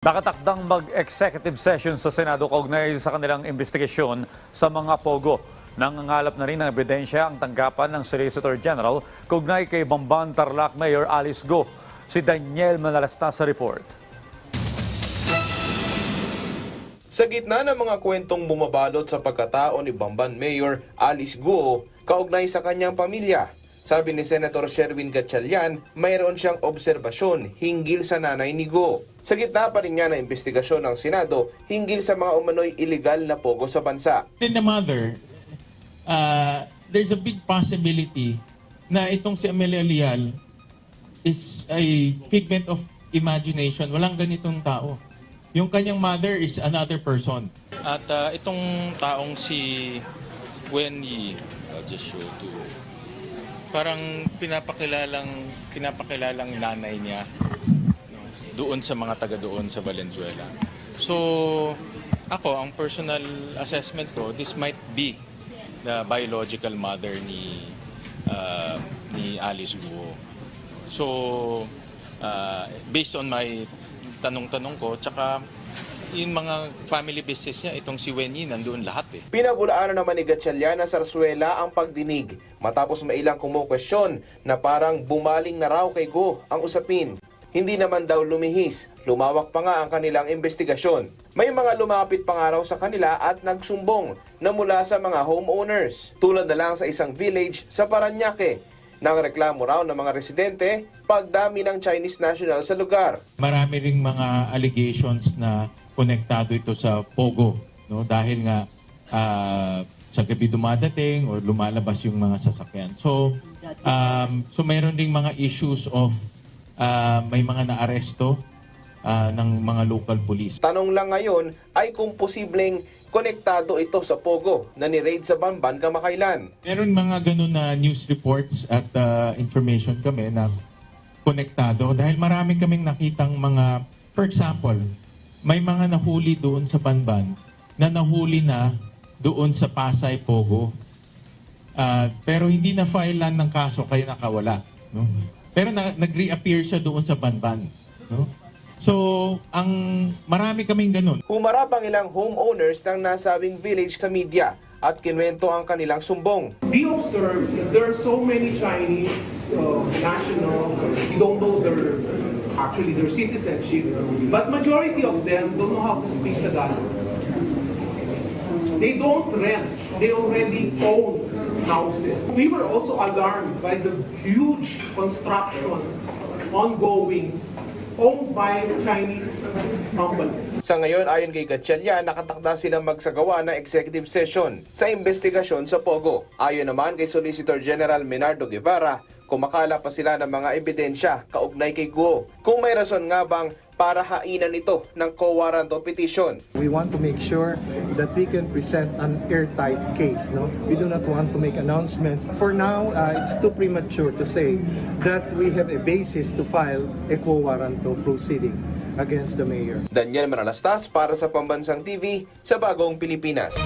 Nakatakdang mag-executive session sa Senado kaugnay sa kanilang investigasyon sa mga pogo. Nangangalap na rin ng ebidensya ang tanggapan ng Solicitor General kaugnay kay Bamban Tarlac Mayor Alice Go. Si Daniel Manalastas sa report. Sa gitna ng mga kwentong bumabalot sa pagkatao ni Bamban Mayor Alice Guo kaugnay sa kanyang pamilya, sabi ni Senator Sherwin Gatchalian, mayroon siyang obserbasyon hinggil sa nanay ni Guo. Sa gitna pa rin niya ng investigasyon ng Senado hinggil sa mga umano'y illegal na pogo sa bansa. in the mother, uh, there's a big possibility na itong si Amelia Leal is a figment of imagination. Walang ganitong tao. Yung kanyang mother is another person. At ah, itong taong si Wen Yi, I'll just show to parang pinapakilalang pinapakilalang nanay niya doon sa mga taga doon sa Valenzuela. So ako ang personal assessment ko this might be the biological mother ni ah, ni Alice Guo. So ah, based on my tanong-tanong ko tsaka yung mga family business niya, itong si Wen Yi, nandoon lahat eh. Pinabulaanan naman ni Gatchalian na Sarsuela ang pagdinig matapos may ilang kumukwestiyon na parang bumaling na raw kay Go ang usapin. Hindi naman daw lumihis, lumawak pa nga ang kanilang investigasyon. May mga lumapit pa nga raw sa kanila at nagsumbong na mula sa mga homeowners. Tulad na lang sa isang village sa Paranaque. Nang reklamo raw ng mga residente, pagdami ng Chinese national sa lugar. Marami ring mga allegations na konektado ito sa Pogo. No? Dahil nga ah, sa gabi dumadating or lumalabas yung mga sasakyan. So, um, so mayroon ding mga issues of ah, may mga naaresto ah, ng mga local police. Tanong lang ngayon ay kung posibleng konektado ito sa Pogo na ni-raid sa Bamban kamakailan. Meron mga ganun na news reports at uh, information kami na konektado dahil marami kaming nakitang mga, for example, may mga nahuli doon sa Banban na nahuli na doon sa Pasay Pogo. Ah, pero hindi na filean ng kaso kaya nakawala. No? Pero na, nag-reappear siya doon sa Banban. No? So, ang marami kaming ganun. Humarap ang ilang homeowners ng nasabing village sa media at kinwento ang kanilang sumbong. we observe that there are so many Chinese uh, nationals, we don't know their, actually their citizenship, but majority of them don't know how to speak Tagalog. They don't rent, they already own houses. We were also alarmed by the huge construction ongoing owned by Chinese companies. Sa ngayon, ayon kay Gatchalian, nakatakda silang magsagawa ng executive session sa investigasyon sa Pogo. Ayon naman kay Solicitor General Menardo Guevara, kumakala pa sila ng mga ebidensya kaugnay kay Guo. Kung may rason nga bang para hainan ito ng co-warrant of petition. We want to make sure that we can present an airtight case. No, we do not want to make announcements. For now, uh, it's too premature to say that we have a basis to file a quo warranto proceeding against the mayor. Daniel Manalastas para sa Pambansang TV sa Bagong Pilipinas.